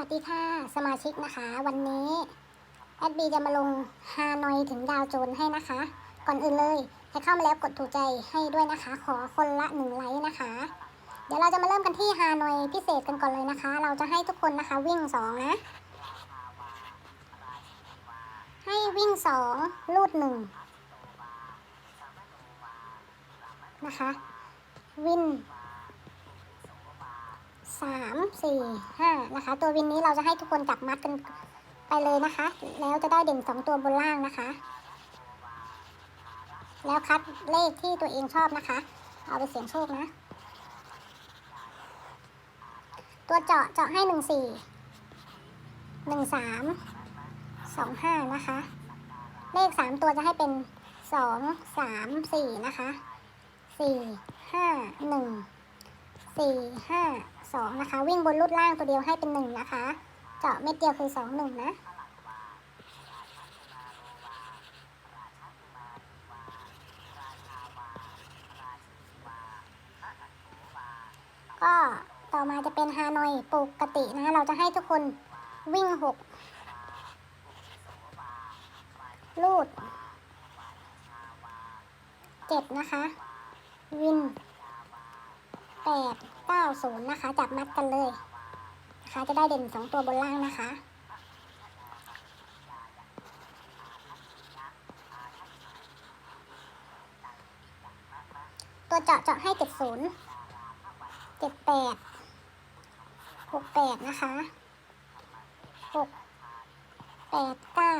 สมาชิกนะคะ วันนี้แอดบีจะมาลงฮานอยถึงดาวโจนให้นะคะ ก่อนอื่นเลยใครเข้ามาแล้วกดถูกใจให้ด้วยนะคะ ขอคนละหนึ่งไลค์นะคะ เดี๋ยวเราจะมาเริ่มกันที่ฮานอยพิเศษกันก่อนเลยนะคะ เราจะให้ทุกคนนะคะวิ่งสองนะ ให้วิ่งสองลูดหนึ่งนะคะ วิน สามสี่ห้านะคะ ตัววินนี้เราจะให้ทุกคนจับมัดกันไปเลยนะคะ แล้วจะได้เด่นสองตัวบนล่างนะคะ แล้วคัดเลขที่ตัวเองชอบนะคะ เอาไปเสี่ยงโชคนะ ตัวเจาะเจาะให้หนึ่งสี่หนึ่งสามสองห้านะคะ เลขสามตัวจะให้เป็นสองสามสี่นะคะสี่ห้าหนึ่ง สี่ห้าสองนะคะ วิ่งบนรูดล่างตัวเดียวให้เป็นหนึ่งนะคะ เจาะเม็ดเดียวคือสองหนึ่งนะก็ต่อมาจะเป็นฮานอยปกตินะ เราจะให้ทุกคนวิ่งหกลูดเจ็ดนะคะ วิน แปดเก้าศูนย์นะคะ จับมัดกันเลยนะคะจะได้เด่นสองตัวบนล่างนะคะตัวเจาะเจาะให้เจ็ดศูนย์เจ็ดแปดหกแปดนะคะหกแปดเก้า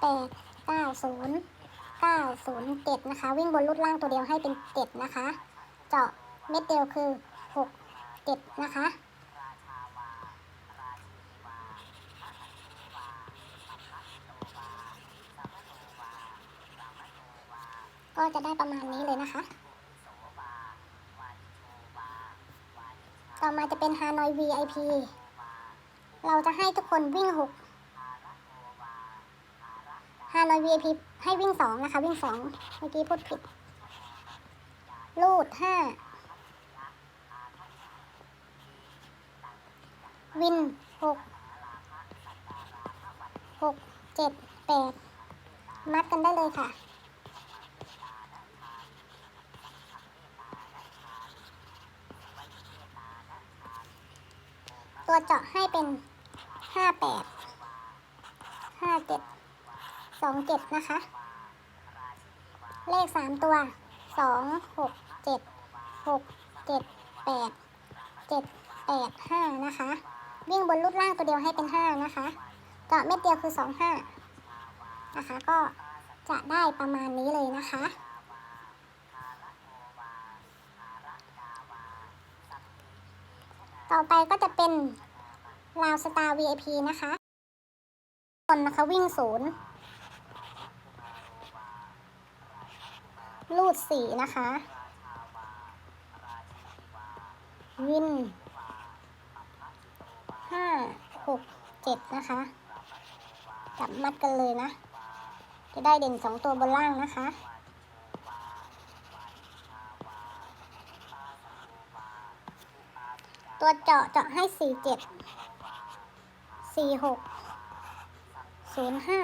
แปดเก้าศูนย์เก้าศูนย์เจ็ดนะคะ วิ่งบนรูดล่างตัวเดียวให้เป็นเจ็ดนะคะ เจาะ เม็ดเดียวคือ 6 7 นะคะ ก็จะได้ประมาณนี้เลยนะคะ ต่อมาจะเป็นฮานอย VIP เราจะให้ทุกคนวิ่ง 6 ฮานอย VIP ให้วิ่ง 2 นะคะ วิ่ง 2 เมื่อกี้พูดผิดลูด 5 วินหกหกเจ็ดแปดมัดกันได้เลยค่ะ ตัวเจาะให้เป็นห้าแปดห้าเจ็ดสองเจ็ดนะคะ เลขสามตัวสองหกเจ็ดหกเจ็ดแปดเจ็ดแปดห้านะคะ วิ่งบนรูดล่างตัวเดียวให้เป็นห้านะคะเจาะเม็ดเดียวคือสองห้านะคะ ก็จะได้ประมาณนี้เลยนะคะ ต่อไปก็จะเป็นราวสตาร์ VIP นะคะคนนะคะวิ่งศูนย์ลูดสีนะคะ วิน ห้าหกเจ็ดนะคะจับมัดกันเลยนะ จะได้เด่นสองตัวบนล่างนะคะตัวเจาะเจาะให้สี่เจ็ดสี่หกศูนย์ห้า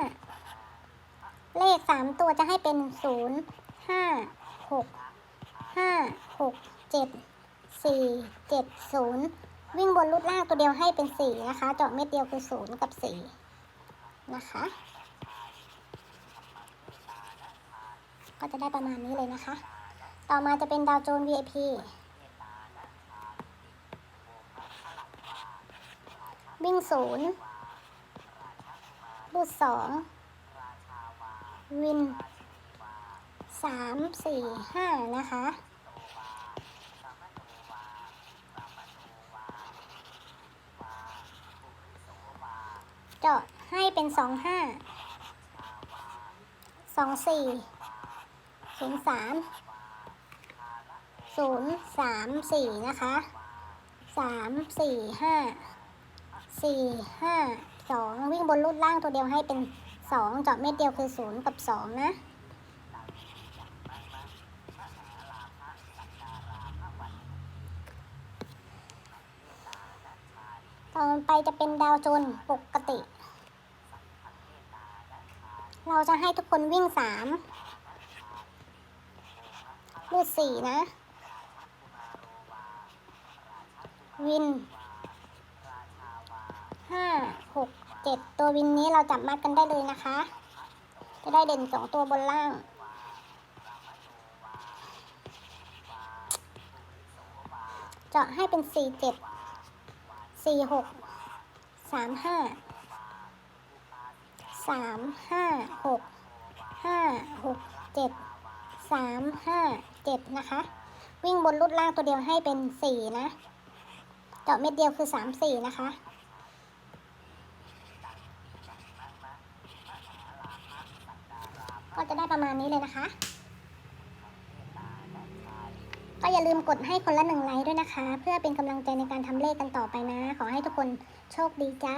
เลขสามตัวจะให้เป็นศูนย์ห้าหกห้าหกเจ็ดสี่เจ็ดศูนย์ วิ่งบนรูดล่างตัวเดียวให้เป็นสี่นะคะ เจาะเม็ดเดียวคือศูนย์กับสี่นะคะ ก็จะได้ประมาณนี้เลยนะคะ ต่อมาจะเป็นดาวโจน VIP วิ่งศูนย์รูดสองวินสามสี่ห้านะคะ เจาะให้เป็นสองห้าสองสี่ศูนย์สามศูนย์สามสี่นะคะสามสี่ห้าสี่ห้าสองวิ่งบนรูดล่างตัวเดียวให้เป็นสองเจาะเม็ดเดียวคือศูนย์กับสองนะ ต่อ ต่อ ไปจะเป็นดาวโจนปกติ เราจะให้ทุกคนวิ่งสามรูดสี่นะ วินห้าหกเจ็ดตัววินนี้เราจับมัดกันได้เลยนะคะ จะได้เด่นสองตัวบนล่างเจาะให้เป็นสี่เจ็ด สี่หกสามห้าสามห้าหกห้าหกเจ็ดสามห้าเจ็ดนะคะ วิ่งบนรุดล่างตัวเดียวให้เป็นสี่นะ เจาะเม็ดเดียวคือสามสี่นะคะก็จะได้ประมาณนี้เลยนะคะ ก็อย่าลืมกดให้คนละหนึ่งไลค์ด้วยนะคะ เพื่อเป็นกำลังใจในการทำเลขกันต่อไปนะ ขอให้ทุกคนโชคดีจ้า